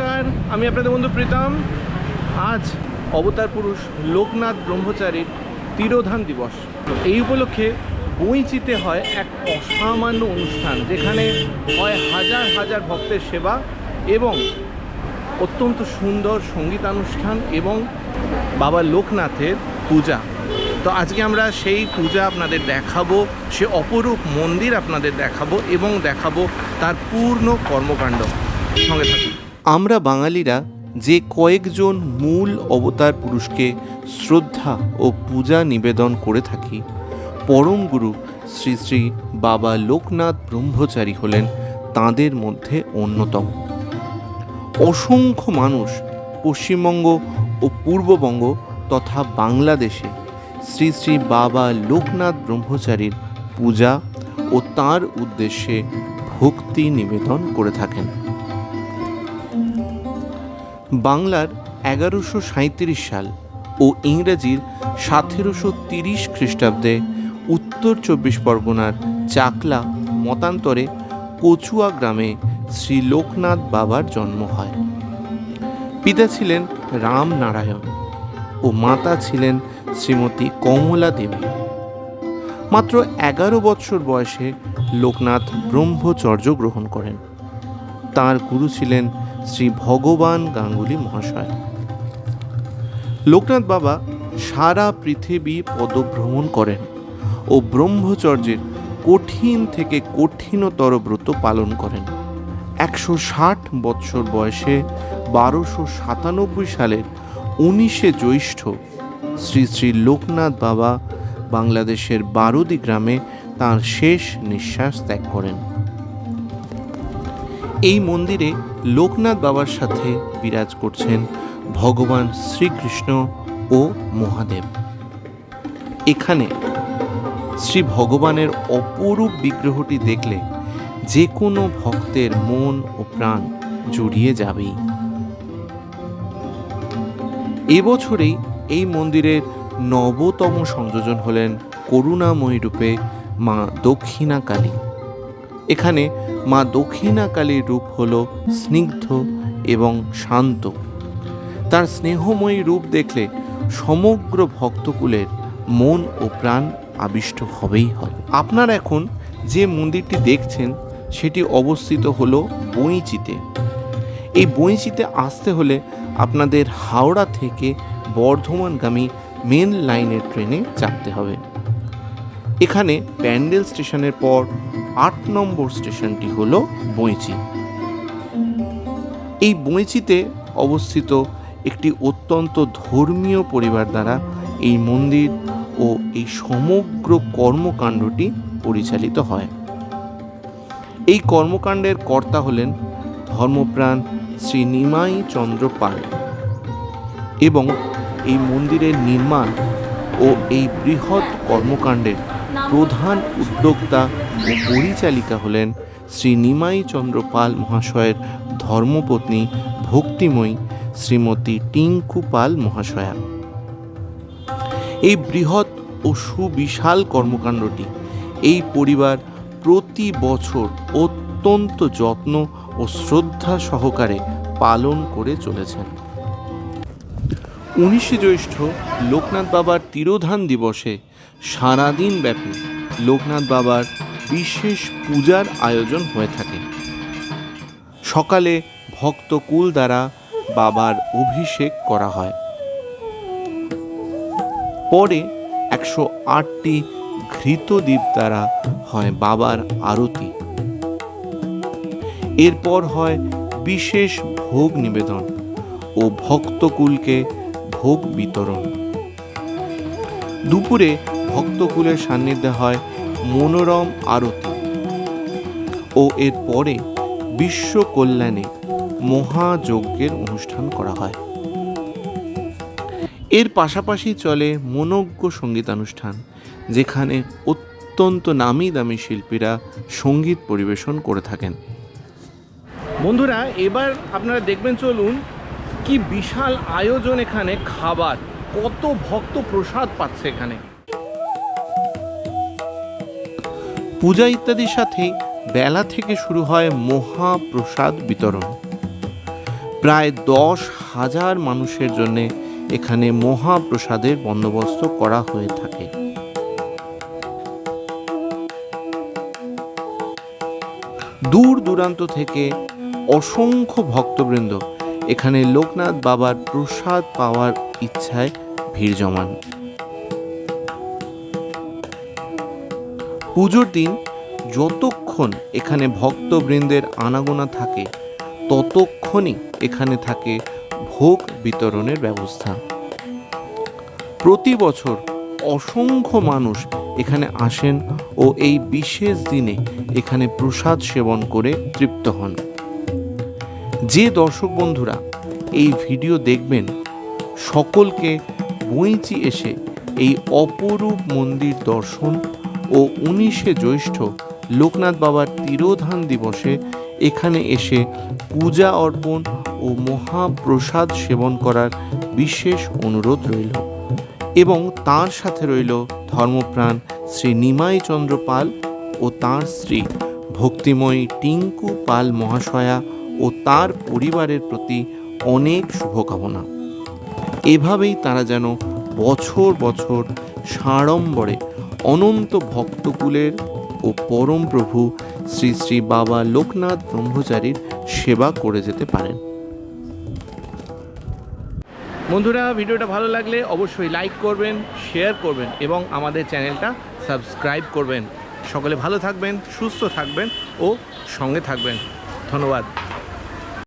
নমস্কার, আমি আপনাদের বন্ধু প্রীতম। আজ অবতার পুরুষ লোকনাথ ব্রহ্মচারীর তিরোধান দিবস। এই উপলক্ষে বইচিতে হয় এক অসামান্য অনুষ্ঠান, যেখানে হয় হাজার হাজার ভক্তের সেবা এবং অত্যন্ত সুন্দর সঙ্গীতানুষ্ঠান এবং বাবা লোকনাথের পূজা। তো আজকে আমরা সেই পূজা আপনাদের দেখাবো, সে অপরূপ মন্দির আপনাদের দেখাবো এবং দেখাবো তার পূর্ণ কর্মকাণ্ড। সঙ্গে থাকুন। আমরা বাঙালিরা যে কয়েকজন মূল অবতার পুরুষকে শ্রদ্ধা ও পূজা নিবেদন করে থাকি, পরম গুরু শ্রী শ্রী বাবা লোকনাথ ব্রহ্মচারী হলেন তাদের মধ্যে অন্যতম। অসংখ্য মানুষ পশ্চিমবঙ্গ ও পূর্ববঙ্গ তথা বাংলাদেশে শ্রী শ্রী বাবা লোকনাথ ব্রহ্মচারীর পূজা ও তার উদ্দেশ্যে ভক্তি নিবেদন করে থাকেন। বাংলার এগারোশো সাঁত্রিশ সাল ও ইংরেজির সতেরোশো তিরিশ খ্রিস্টাব্দে উত্তর চব্বিশ পরগনার চাকলা মতান্তরে কচুয়া গ্রামে শ্রী লোকনাথ বাবার জন্ম হয়। পিতা ছিলেন রামনারায়ণ ও মাতা ছিলেন শ্রীমতী কমলা দেবী। মাত্র এগারো বৎসর বয়সে লোকনাথ ব্রহ্মচর্য গ্রহণ করেন। তার গুরু ছিলেন শ্রী ভগবান গাঙ্গুলি মহাশয়। লোকনাথ বাবা সারা পৃথিবী পদভ্রমণ করেন ও ব্রহ্মচর্যের কঠিন থেকে কঠিনতর ব্রত পালন করেন। একশো ষাট বৎসর বয়সে বারোশো সাতানব্বই সালের উনিশে জ্যৈষ্ঠ শ্রী শ্রী লোকনাথ বাবা বাংলাদেশের বারুদি গ্রামে তাঁর শেষ নিঃশ্বাস ত্যাগ করেন। এই মন্দিরে লোকনাথ বাবার সাথে বিরাজ করছেন ভগবান শ্রীকৃষ্ণ ও মহাদেব। এখানে শ্রী ভগবানের অপরূপ বিগ্রহটি দেখলে যে কোনো ভক্তের মন ও প্রাণ জুড়িয়ে যাবেই। এবছরেই এই মন্দিরের নবতম সংযোজন হলেন করুণাময়ী রূপে মা দক্ষিণা কালী এখানে মা দক্ষিণা কালীর রূপ হল স্নিগ্ধ এবং শান্ত। তার স্নেহময়ী রূপ দেখলে সমগ্র ভক্তকুলের মন ও প্রাণ আবিষ্ট হবেই হবে। আপনারা এখন যে মন্দিরটি দেখছেন, সেটি অবস্থিত হলো বইচিতে এই বইচিতে আসতে হলে আপনাদের হাওড়া থেকে বর্ধমানগামী মেন লাইনের ট্রেনে চাপতে হবে। এখানে প্যান্ডেল স্টেশনের পর আট নম্বর স্টেশনটি হলো বইচি এই বইচিতে অবস্থিত একটি অত্যন্ত ধর্মীয় পরিবার দ্বারা এই মন্দির ও এই সমগ্র কর্মকাণ্ডটি পরিচালিত হয়। এই কর্মকাণ্ডের কর্তা হলেন ধর্মপ্রাণ শ্রী নিমাই চন্দ্র পাল এবং এই মন্দিরের নির্মাণ ও এই বৃহৎ কর্মকাণ্ডের প্রধান উদ্যোক্তা ও পরিচালিকা হলেন শ্রী নিমাই চন্দ্র পাল মহাশয়ের ধর্মপত্নী ভক্তিময়ী শ্রীমতী টিঙ্কু পাল মহাশয়া। এই বৃহৎ ও সুবিশাল কর্মকাণ্ডটি এই পরিবার প্রতি বছর অত্যন্ত যত্ন ও শ্রদ্ধা সহকারে পালন করে চলেছেন। উনিশে জ্যৈষ্ঠ লোকনাথ বাবার তিরোধান দিবসে সারাদিন ব্যাপী লোকনাথ বাবার বিশেষ পূজার আয়োজন হয়ে থাকে। সকালে ভক্ত কুল দ্বারা বাবার অভিষেক করা হয়। পরে একশো আটটি ঘৃত দ্বীপ দ্বারা হয় বাবার আরতি। এরপর হয় বিশেষ ভোগ নিবেদন ও ভক্তকুলকে ভোগ বিতরণ। দুপুরে ভক্তকুলের সান্নিধ্যে হয় মনোরম আরতি ও এর পরে বিশ্ব কল্যাণে মহাযজ্ঞের অনুষ্ঠান করা হয়। এর পাশাপাশি চলে মনজ্ঞ সঙ্গীতানুষ্ঠান, যেখানে অত্যন্ত নামি দামি শিল্পীরা সংগীত পরিবেশন করে থাকেন। বন্ধুরা, এবার আপনারা দেখবেন চলুন কি বিশাল আয়োজন এখানে, খাবার? কত ভক্ত প্রসাদ পাচ্ছে এখানে? পূজা ইত্যাদির সাথে বেলা থেকে শুরু হয় মহাপ্রসাদ বিতরণ। প্রায় দশ হাজার মানুষের জন্য এখানে মহাপ্রসাদের বন্দোবস্ত করা হয়ে থাকে। দূর দূরান্ত থেকে অসংখ্য ভক্তবৃন্দ এখানে লোকনাথ বাবার প্রসাদ পাওয়ার ইচ্ছায় ভিড় জমান। পুজোর দিন যতক্ষণ এখানে ভক্তবৃন্দের আনাগোনা থাকে, ততক্ষণই এখানে থাকে ভোগ বিতরণের ব্যবস্থা। প্রতি বছর অসংখ্য মানুষ এখানে আসেন ও এই বিশেষ দিনে এখানে প্রসাদ সেবন করে তৃপ্ত হন। যে দর্শক বন্ধুরা এই ভিডিও দেখবেন, সকলকে বইচি এসে এই অপরূপ মন্দির দর্শন ও উনিশে জ্যৈষ্ঠ লোকনাথ বাবার তিরোধান দিবসে এখানে এসে পূজা অর্পণ ও মহাপ্রসাদ সেবন করার বিশেষ অনুরোধ রইল। এবং তার সাথে রইল ধর্মপ্রাণ শ্রী নিমাই চন্দ্র পাল ও তার স্ত্রী ভক্তিময়ী টিঙ্কু পাল মহাশয়া ও তার পরিবারের প্রতি অনেক শুভকামনা। এভাবেই তারা যেন বছর বছর সাড়ম্বরে অনন্ত ভক্তকুলের ও পরম প্রভু শ্রী শ্রী বাবা লোকনাথ ব্রহ্মচারীর সেবা করে যেতে পারেন। বন্ধুরা, ভিডিওটা ভালো লাগলে অবশ্যই লাইক করবেন, শেয়ার করবেন এবং আমাদের চ্যানেলটা সাবস্ক্রাইব করবেন। সকলে ভালো থাকবেন, সুস্থ থাকবেন ও সঙ্গে থাকবেন। ধন্যবাদ।